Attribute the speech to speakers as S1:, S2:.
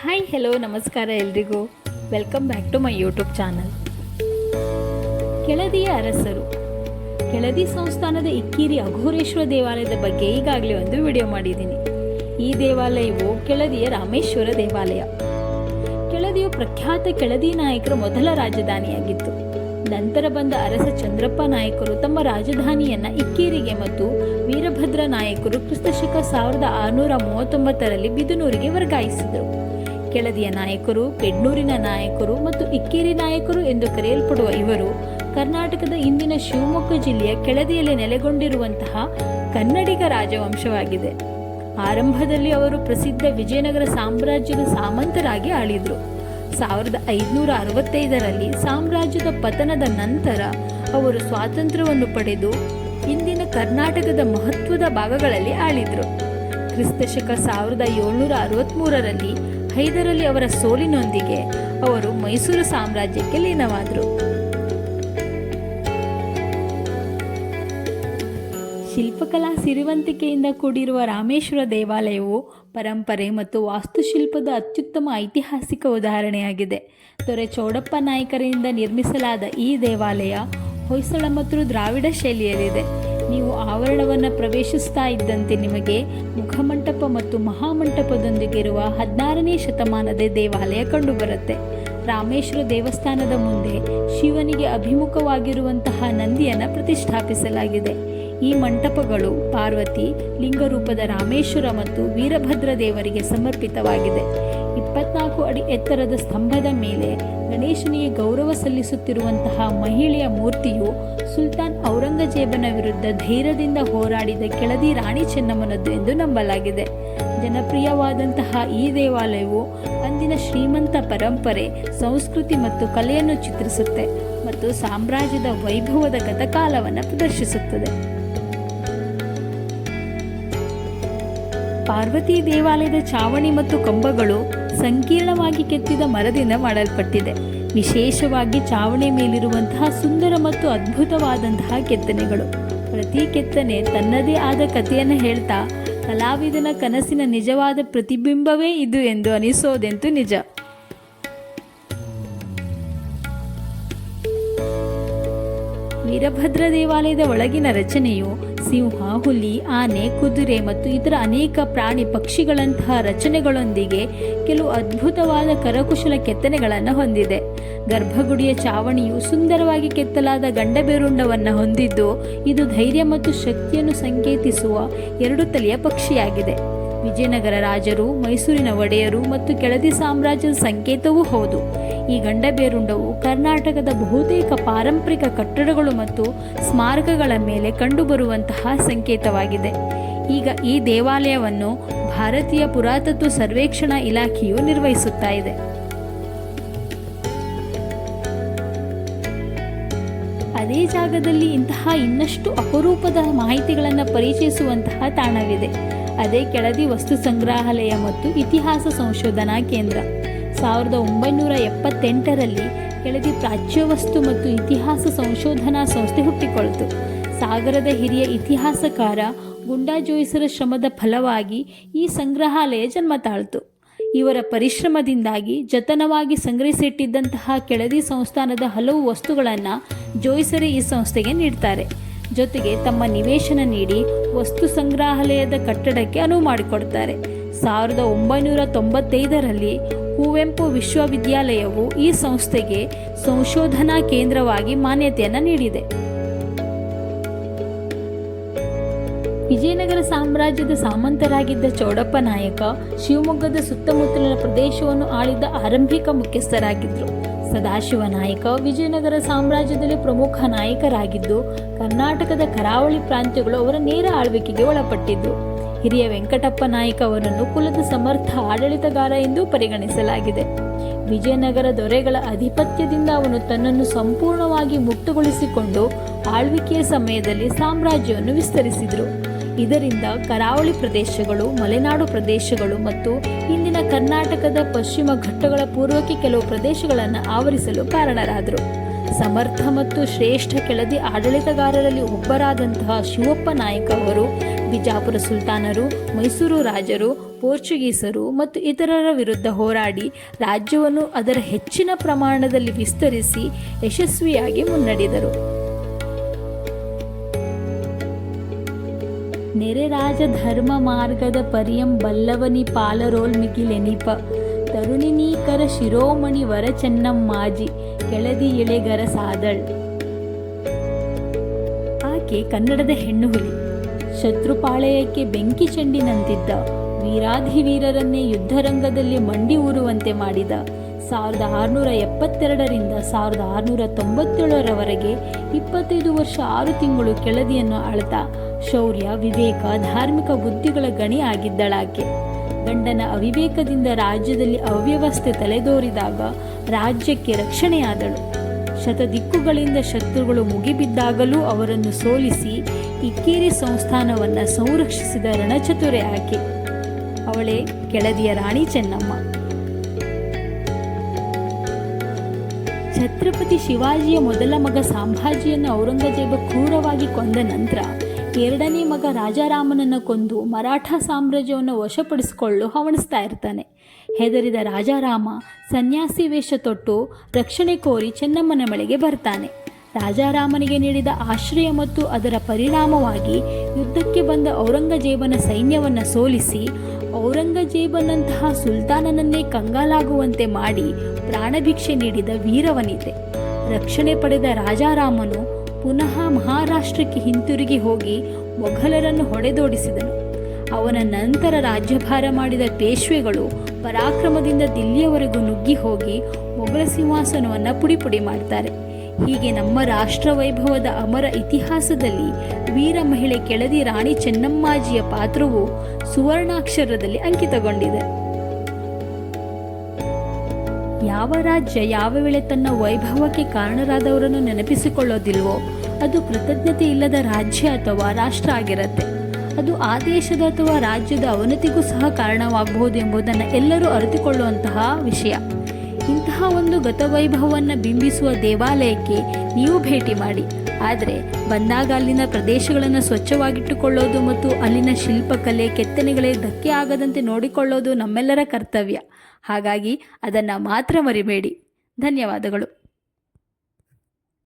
S1: Hi hello ನಮಸ್ಕಾರ ಎಲ್ರಿಗೂ. Welcome back to my YouTube channel ಕೆಳದಿಯ ಅರಸರು. ಕೆಳದಿ ಸಂಸ್ಥಾನದ ಇಕ್ಕೇರಿ ಅಘೋರೇಶ್ವರ ದೇವಾಲಯದ ಬಗ್ಗೆ ಈಗಾಗಲೇ ಒಂದು ವಿಡಿಯೋ ಮಾಡಿದ್ದೀನಿ. ಈ ದೇವಾಲಯವು ಕೆಳದಿಯ ರಾಮೇಶ್ವರ ದೇವಾಲಯ. ಕೆಳದಿಯು ಪ್ರಖ್ಯಾತ ಕೆಳದಿ ನಾಯಕರ ಮೊದಲ ರಾಜಧಾನಿಯಾಗಿತ್ತು. ನಂತರ ಬಂದ ಅರಸ ಚಂದ್ರಪ್ಪ ನಾಯಕರು ತಮ್ಮ ರಾಜಧಾನಿಯನ್ನು ಇಕ್ಕೇರಿಗೆ ಮತ್ತು ವೀರಭದ್ರ ನಾಯಕರು ಕ್ರಿಸ್ತಶಕ ಸಾವಿರದ ಆರುನೂರ ಮೂವತ್ತೊಂಬತ್ತರಲ್ಲಿ ಬಿದುನೂರಿಗೆ ವರ್ಗಾಯಿಸಿದರು. ಕೆಳದಿಯ ನಾಯಕರು ಪೆಡ್ನೂರಿನ ನಾಯಕರು ಮತ್ತು ಇಕ್ಕೇರಿ ನಾಯಕರು ಎಂದು ಕರೆಯಲ್ಪಡುವ ಇವರು ಕರ್ನಾಟಕದ ಇಂದಿನ ಶಿವಮೊಗ್ಗ ಜಿಲ್ಲೆಯ ಕೆಳದಿಯಲ್ಲಿ ನೆಲೆಗೊಂಡಿರುವಂತಹ ಕನ್ನಡಿಗ ರಾಜವಂಶವಾಗಿದೆ. ಆರಂಭದಲ್ಲಿ ಅವರು ಪ್ರಸಿದ್ಧ ವಿಜಯನಗರ ಸಾಮ್ರಾಜ್ಯದ ಸಾಮಂತರಾಗಿ ಆಳಿದ್ರು. ಸಾವಿರದ ಐದುನೂರ ಅರವತ್ತೈದರಲ್ಲಿ ಸಾಮ್ರಾಜ್ಯದ ಪತನದ ನಂತರ ಅವರು ಸ್ವಾತಂತ್ರ್ಯವನ್ನು ಪಡೆದು ಇಂದಿನ ಕರ್ನಾಟಕದ ಮಹತ್ವದ ಭಾಗಗಳಲ್ಲಿ ಆಳಿದ್ರು. ಕ್ರಿಸ್ತಶಕ ಸಾವಿರದ ಏಳ್ನೂರ ಅರವತ್ತ್ಮೂರರಲ್ಲಿ ಹೈದರಲ್ಲಿ ಅವರ ಸೋಲಿನೊಂದಿಗೆ ಅವರು ಮೈಸೂರು ಸಾಮ್ರಾಜ್ಯಕ್ಕೆ ಲೀನವಾದರು. ಶಿಲ್ಪಕಲಾ ಸಿರಿವಂತಿಕೆಯಿಂದ ಕೂಡಿರುವ ರಾಮೇಶ್ವರ ದೇವಾಲಯವು ಪರಂಪರೆ ಮತ್ತು ವಾಸ್ತುಶಿಲ್ಪದ ಅತ್ಯುತ್ತಮ ಐತಿಹಾಸಿಕ ಉದಾಹರಣೆಯಾಗಿದೆ. ದೊರೆ ಚೌಡಪ್ಪ ನಾಯಕರಿಂದ ನಿರ್ಮಿಸಲಾದ ಈ ದೇವಾಲಯ ಹೊಯ್ಸಳ ಮತ್ತು ದ್ರಾವಿಡ ಶೈಲಿಯಲ್ಲಿದೆ. ನೀವು ಆವರಣವನ್ನು ಪ್ರವೇಶಿಸ್ತಾ ಇದ್ದಂತೆ ನಿಮಗೆ ಮುಖಮಂಟಪ ಮತ್ತು ಮಹಾಮಂಟಪದೊಂದಿಗಿರುವ ಹದಿನಾರನೇ ಶತಮಾನದ ದೇವಾಲಯ ಕಂಡುಬರುತ್ತೆ. ರಾಮೇಶ್ವರ ದೇವಸ್ಥಾನದ ಮುಂದೆ ಶಿವನಿಗೆ ಅಭಿಮುಖವಾಗಿರುವಂತಹ ನಂದಿಯನ್ನು ಪ್ರತಿಷ್ಠಾಪಿಸಲಾಗಿದೆ. ಈ ಮಂಟಪಗಳು ಪಾರ್ವತಿ, ಲಿಂಗರೂಪದ ರಾಮೇಶ್ವರ ಮತ್ತು ವೀರಭದ್ರ ದೇವರಿಗೆ ಸಮರ್ಪಿತವಾಗಿದೆ. ಇಪ್ಪತ್ನಾಲ್ಕು ಅಡಿ ಎತ್ತರದ ಸ್ತಂಭದ ಮೇಲೆ ಗಣೇಶನಿಗೆ ಗೌರವ ಸಲ್ಲಿಸುತ್ತಿರುವಂತಹ ಮಹಿಳೆಯ ಮೂರ್ತಿಯು ಸುಲ್ತಾನ್ ಔರಂಗಜೇಬನ ವಿರುದ್ಧ ಧೈರ್ಯದಿಂದ ಹೋರಾಡಿದ ಕೆಳದಿ ರಾಣಿ ಚೆನ್ನಮ್ಮನದ್ದು ಎಂದು ನಂಬಲಾಗಿದೆ. ಜನಪ್ರಿಯವಾದಂತಹ ಈ ದೇವಾಲಯವು ಅಂದಿನ ಶ್ರೀಮಂತ ಪರಂಪರೆ, ಸಂಸ್ಕೃತಿ ಮತ್ತು ಕಲೆಯನ್ನು ಚಿತ್ರಿಸುತ್ತೆ ಮತ್ತು ಸಾಮ್ರಾಜ್ಯದ ವೈಭವದ ಗತಕಾಲವನ್ನು ಪ್ರದರ್ಶಿಸುತ್ತದೆ. ಪಾರ್ವತಿ ದೇವಾಲಯದ ಚಾವಣಿ ಮತ್ತು ಕಂಬಗಳು ಸಂಕೀರ್ಣವಾಗಿ ಕೆತ್ತಿದ ಮರದಿಂದ ಮಾಡಲ್ಪಟ್ಟಿದೆ. ವಿಶೇಷವಾಗಿ ಚಾವಣಿ ಮೇಲಿರುವಂತಹ ಸುಂದರ ಮತ್ತು ಅದ್ಭುತವಾದಂತಹ ಕೆತ್ತನೆಗಳು. ಪ್ರತಿ ಕೆತ್ತನೆ ತನ್ನದೇ ಆದ ಕಥೆಯನ್ನು ಹೇಳ್ತಾ ಕಲಾವಿದನ ಕನಸಿನ ನಿಜವಾದ ಪ್ರತಿಬಿಂಬವೇ ಇದು ಎಂದು ಅನಿಸೋದೆಂತೂ ನಿಜ. ವೀರಭದ್ರ ದೇವಾಲಯದ ಒಳಗಿನ ರಚನೆಯು ಸಿಂಹ, ಹುಲಿ, ಆನೆ, ಕುದುರೆ ಮತ್ತು ಇತರ ಅನೇಕ ಪ್ರಾಣಿ ಪಕ್ಷಿಗಳಂತಹ ರಚನೆಗಳೊಂದಿಗೆ ಕೆಲವು ಅದ್ಭುತವಾದ ಕರಕುಶಲ ಕೆತ್ತನೆಗಳನ್ನು ಹೊಂದಿದೆ. ಗರ್ಭಗುಡಿಯ ಚಾವಣಿಯು ಸುಂದರವಾಗಿ ಕೆತ್ತಲಾದ ಗಂಡಬೇರುಂಡವನ್ನು ಹೊಂದಿದ್ದು, ಇದು ಧೈರ್ಯ ಮತ್ತು ಶಕ್ತಿಯನ್ನು ಸಂಕೇತಿಸುವ ಎರಡು ತಲೆಯ ಪಕ್ಷಿಯಾಗಿದೆ. ವಿಜಯನಗರ ರಾಜರು, ಮೈಸೂರಿನ ಒಡೆಯರು ಮತ್ತು ಕೆಳದಿ ಸಾಮ್ರಾಜ್ಯದ ಸಂಕೇತವೂ ಹೌದು. ಈ ಗಂಡಬೇರುಂಡವು ಕರ್ನಾಟಕದ ಬಹುತೇಕ ಪಾರಂಪರಿಕ ಕಟ್ಟಡಗಳು ಮತ್ತು ಸ್ಮಾರಕಗಳ ಮೇಲೆ ಕಂಡುಬರುವಂತಹ ಸಂಕೇತವಾಗಿದೆ. ಈಗ ಈ ದೇವಾಲಯವನ್ನು ಭಾರತೀಯ ಪುರಾತತ್ವ ಸರ್ವೇಕ್ಷಣಾ ಇಲಾಖೆಯು ನಿರ್ವಹಿಸುತ್ತಾ ಇದೆ. ಅದೇ ಜಾಗದಲ್ಲಿ ಇಂತಹ ಇನ್ನಷ್ಟು ಅಪರೂಪದ ಮಾಹಿತಿಗಳನ್ನು ಪರಿಚಯಿಸುವಂತಹ ತಾಣವಿದೆ. ಅದೇ ಕೆಳದಿ ವಸ್ತು ಸಂಗ್ರಹಾಲಯ ಮತ್ತು ಇತಿಹಾಸ ಸಂಶೋಧನಾ ಕೇಂದ್ರ. ಸಾವಿರದ ಒಂಬೈನೂರ ಎಪ್ಪತ್ತೆಂಟರಲ್ಲಿ ಕೆಳದಿ ಪ್ರಾಚ್ಯ ವಸ್ತು ಮತ್ತು ಇತಿಹಾಸ ಸಂಶೋಧನಾ ಸಂಸ್ಥೆ ಹುಟ್ಟಿಕೊಳ್ತು ಸಾಗರದ ಹಿರಿಯ ಇತಿಹಾಸಕಾರ ಗುಂಡಾ ಜೋಯಿಸರ ಶ್ರಮದ ಫಲವಾಗಿ ಈ ಸಂಗ್ರಹಾಲಯ ಜನ್ಮ ತಾಳ್ತು. ಇವರ ಪರಿಶ್ರಮದಿಂದಾಗಿ ಜತನವಾಗಿ ಸಂಗ್ರಹಿಸಿಟ್ಟಿದ್ದಂತಹ ಕೆಳದಿ ಸಂಸ್ಥಾನದ ಹಲವು ವಸ್ತುಗಳನ್ನು ಜೋಯಿಸರೇ ಈ ಸಂಸ್ಥೆಗೆ ನೀಡ್ತಾರೆ. ಜೊತೆಗೆ ತಮ್ಮ ನಿವೇಶನ ನೀಡಿ ವಸ್ತು ಸಂಗ್ರಹಾಲಯದ ಕಟ್ಟಡಕ್ಕೆ ಅನುವು ಮಾಡಿಕೊಡ್ತಾರೆ. ಸಾವಿರದ ಒಂಬೈನೂರ ತೊಂಬತ್ತೈದರಲ್ಲಿ ಕುವೆಂಪು ವಿಶ್ವವಿದ್ಯಾಲಯವು ಈ ಸಂಸ್ಥೆಗೆ ಸಂಶೋಧನಾ ಕೇಂದ್ರವಾಗಿ ಮಾನ್ಯತೆಯನ್ನು ನೀಡಿದೆ. ವಿಜಯನಗರ ಸಾಮ್ರಾಜ್ಯದ ಸಾಮಂತರಾಗಿದ್ದ ಚೌಡಪ್ಪ ನಾಯಕ ಶಿವಮೊಗ್ಗದ ಸುತ್ತಮುತ್ತಲಿನ ಪ್ರದೇಶವನ್ನು ಆಳಿದ ಆರಂಭಿಕ ಮುಖ್ಯಸ್ಥರಾಗಿದ್ದರು. ಸದಾಶಿವ ನಾಯಕ ವಿಜಯನಗರ ಸಾಮ್ರಾಜ್ಯದಲ್ಲಿ ಪ್ರಮುಖ ನಾಯಕರಾಗಿದ್ದು, ಕರ್ನಾಟಕದ ಕರಾವಳಿ ಪ್ರಾಂತ್ಯಗಳು ಅವರ ನೇರ ಆಳ್ವಿಕೆಗೆ ಒಳಪಟ್ಟಿದ್ದು. ಹಿರಿಯ ವೆಂಕಟಪ್ಪ ನಾಯಕ ಅವರನ್ನು ಕುಲದ ಸಮರ್ಥ ಆಡಳಿತಗಾರ ಎಂದು ಪರಿಗಣಿಸಲಾಗಿದೆ. ವಿಜಯನಗರ ದೊರೆಗಳ ಅಧಿಪತ್ಯದಿಂದ ಅವನು ತನ್ನನ್ನು ಸಂಪೂರ್ಣವಾಗಿ ಮುಕ್ತಗೊಳಿಸಿಕೊಂಡು ಆಳ್ವಿಕೆಯ ಸಮಯದಲ್ಲಿ ಸಾಮ್ರಾಜ್ಯವನ್ನು ವಿಸ್ತರಿಸಿದರು. ಇದರಿಂದ ಕರಾವಳಿ ಪ್ರದೇಶಗಳು, ಮಲೆನಾಡು ಪ್ರದೇಶಗಳು ಮತ್ತು ಇಂದಿನ ಕರ್ನಾಟಕದ ಪಶ್ಚಿಮ ಘಟ್ಟಗಳ ಪೂರ್ವಕ್ಕೆ ಕೆಲವು ಪ್ರದೇಶಗಳನ್ನು ಆವರಿಸಲು ಕಾರಣರಾದರು. ಸಮರ್ಥ ಮತ್ತು ಶ್ರೇಷ್ಠ ಕೆಳದಿ ಆಡಳಿತಗಾರರಲ್ಲಿ ಒಬ್ಬರಾದಂತಹ ಶಿವಪ್ಪ ನಾಯಕ ಅವರು, ಬಿಜಾಪುರ ಸುಲ್ತಾನರು, ಮೈಸೂರು ರಾಜರು, ಪೋರ್ಚುಗೀಸರು ಮತ್ತು ಇತರರ ವಿರುದ್ಧ ಹೋರಾಡಿ ರಾಜ್ಯವನ್ನು ಅದರ ಹೆಚ್ಚಿನ ಪ್ರಮಾಣದಲ್ಲಿ ವಿಸ್ತರಿಸಿ ಯಶಸ್ವಿಯಾಗಿ ಮುನ್ನಡೆದರು. ನೆರೆ ರಾಜ ಧರ್ಮ ಮಾರ್ಗದ ಪರಿಯಂ ಬಲ್ಲವನಿ ಪಾಲರೋಲ್ ಮಿಗಿಲೆನಿಪ ತರುಣಿನೀಕರ ಶಿರೋಮಣಿ ವರ ಚೆನ್ನಮ್ಮಾಜಿ ಕೆಳದಿ ಎಳೆಗರ ಸಾದಳ್. ಆಕೆ ಕನ್ನಡದ ಹೆಣ್ಣು ಹುಲಿ ಶತ್ರುಪಾಳಯಕ್ಕೆ ಬೆಂಕಿ ಚೆಂಡಿನಂತಿದ್ದ ವೀರಾಧಿವೀರರನ್ನೇ ಯುದ್ಧರಂಗದಲ್ಲಿ ಮಂಡಿ ಊರುವಂತೆ ಮಾಡಿದ. ಸಾವಿರದ ಆರುನೂರ ಎಪ್ಪತ್ತೆರಡರಿಂದ ಸಾವಿರದ ಆರುನೂರ ತೊಂಬತ್ತೇಳರವರೆಗೆ ಇಪ್ಪತ್ತೈದು ವರ್ಷ ಆರು ತಿಂಗಳು ಕೆಳದಿಯನ್ನು ಆಳ್ತಾ ಶೌರ್ಯ, ವಿವೇಕ, ಧಾರ್ಮಿಕ ಬುದ್ಧಿಗಳ ಗಣಿ ಆಗಿದ್ದಳಾಕೆ. ಗಂಡನ ಅವಿವೇಕದಿಂದ ರಾಜ್ಯದಲ್ಲಿ ಅವ್ಯವಸ್ಥೆ ತಲೆದೋರಿದಾಗ ರಾಜ್ಯಕ್ಕೆ ರಕ್ಷಣೆಯಾದಳು. ಶತದಿಕ್ಕುಗಳಿಂದ ಶತ್ರುಗಳು ಮುಗಿಬಿದ್ದಾಗಲೂ ಅವರನ್ನು ಸೋಲಿಸಿ ಇಕ್ಕೇರಿ ಸಂಸ್ಥಾನವನ್ನು ಸಂರಕ್ಷಿಸಿದ ರಣಚತುರೆ ಆಕೆ. ಅವಳೇ ಕೆಳದಿಯ ರಾಣಿ ಚೆನ್ನಮ್ಮ. ಛತ್ರಪತಿ ಶಿವಾಜಿಯ ಮೊದಲ ಮಗ ಸಾಂಭಾಜಿಯನ್ನು ಔರಂಗಜೇಬ ಕ್ರೂರವಾಗಿ ಕೊಂದ ನಂತರ ಎರಡನೇ ಮಗ ರಾಜಾರಾಮನನ್ನು ಕೊಂದು ಮರಾಠ ಸಾಮ್ರಾಜ್ಯವನ್ನು ವಶಪಡಿಸಿಕೊಳ್ಳಲು ಹವಣಿಸ್ತಾ ಇರ್ತಾನೆ. ಹೆದರಿದ ರಾಜಾರಾಮ ಸನ್ಯಾಸಿ ವೇಷ ತೊಟ್ಟು ರಕ್ಷಣೆ ಕೋರಿ ಚೆನ್ನಮ್ಮನ ಮಳೆಗೆ ಬರ್ತಾನೆ. ರಾಜಾರಾಮನಿಗೆ ನೀಡಿದ ಆಶ್ರಯ ಮತ್ತು ಅದರ ಪರಿಣಾಮವಾಗಿ ಯುದ್ಧಕ್ಕೆ ಬಂದ ಔರಂಗಜೇಬನ ಸೈನ್ಯವನ್ನು ಸೋಲಿಸಿ ಔರಂಗಜೇಬನಂತಹ ಸುಲ್ತಾನನನ್ನೇ ಕಂಗಾಲಾಗುವಂತೆ ಮಾಡಿ ಪ್ರಾಣಭಿಕ್ಷೆ ನೀಡಿದ ವೀರವನಿದೆ ರಕ್ಷಣೆ ಪಡೆದ ರಾಜಾರಾಮನು ಪುನಃ ಮಹಾರಾಷ್ಟ್ರಕ್ಕೆ ಹಿಂತಿರುಗಿ ಹೋಗಿ ಮೊಘಲರನ್ನು ಹೊಡೆದೋಡಿಸಿದನು. ಅವನ ನಂತರ ರಾಜ್ಯಭಾರ ಮಾಡಿದ ಪೇಶ್ವೆಗಳು ಪರಾಕ್ರಮದಿಂದ ದಿಲ್ಲಿಯವರೆಗೂ ನುಗ್ಗಿ ಹೋಗಿ ಮೊಘಲ ಸಿಂಹಾಸನವನ್ನು ಪುಡಿಪುಡಿ ಮಾಡ್ತಾರೆ. ಹೀಗೆ ನಮ್ಮ ರಾಷ್ಟ್ರ ವೈಭವದ ಅಮರ ಇತಿಹಾಸದಲ್ಲಿ ವೀರ ಮಹಿಳೆ ಕೆಳದಿ ರಾಣಿ ಚೆನ್ನಮ್ಮಾಜಿಯ ಪಾತ್ರವು ಸುವರ್ಣಾಕ್ಷರದಲ್ಲಿ ಅಂಕಿತಗೊಂಡಿದೆ. ಯಾವ ರಾಜ್ಯ ಯಾವ ವೇಳೆ ತನ್ನ ವೈಭವಕ್ಕೆ ಕಾರಣರಾದವರನ್ನು ನೆನಪಿಸಿಕೊಳ್ಳೋದಿಲ್ವೋ, ಅದು ಕೃತಜ್ಞತೆ ಇಲ್ಲದ ರಾಜ್ಯ ಅಥವಾ ರಾಷ್ಟ್ರ ಆಗಿರುತ್ತೆ. ಅದು ಆ ದೇಶದ ಅಥವಾ ರಾಜ್ಯದ ಅವನತಿಗೂ ಸಹ ಕಾರಣವಾಗಬಹುದು ಎಂಬುದನ್ನು ಎಲ್ಲರೂ ಅರಿತುಕೊಳ್ಳುವಂತಹ ವಿಷಯ. ಇಂತಹ ಒಂದು ಗತವೈಭವವನ್ನು ಬಿಂಬಿಸುವ ದೇವಾಲಯಕ್ಕೆ ನೀವು ಭೇಟಿ ಮಾಡಿ. ಆದರೆ ಬಂದಾಗ ಅಲ್ಲಿನ ಪ್ರದೇಶಗಳನ್ನು ಸ್ವಚ್ಛವಾಗಿಟ್ಟುಕೊಳ್ಳೋದು ಮತ್ತು ಅಲ್ಲಿನ ಶಿಲ್ಪಕಲೆ, ಕೆತ್ತನೆಗಳೇ ಧಕ್ಕೆ ಆಗದಂತೆ ನೋಡಿಕೊಳ್ಳೋದು ನಮ್ಮೆಲ್ಲರ ಕರ್ತವ್ಯ. ಹಾಗಾಗಿ ಅದನ್ನು ಮಾತ್ರ ಮರಿಬೇಡಿ. ಧನ್ಯವಾದಗಳು.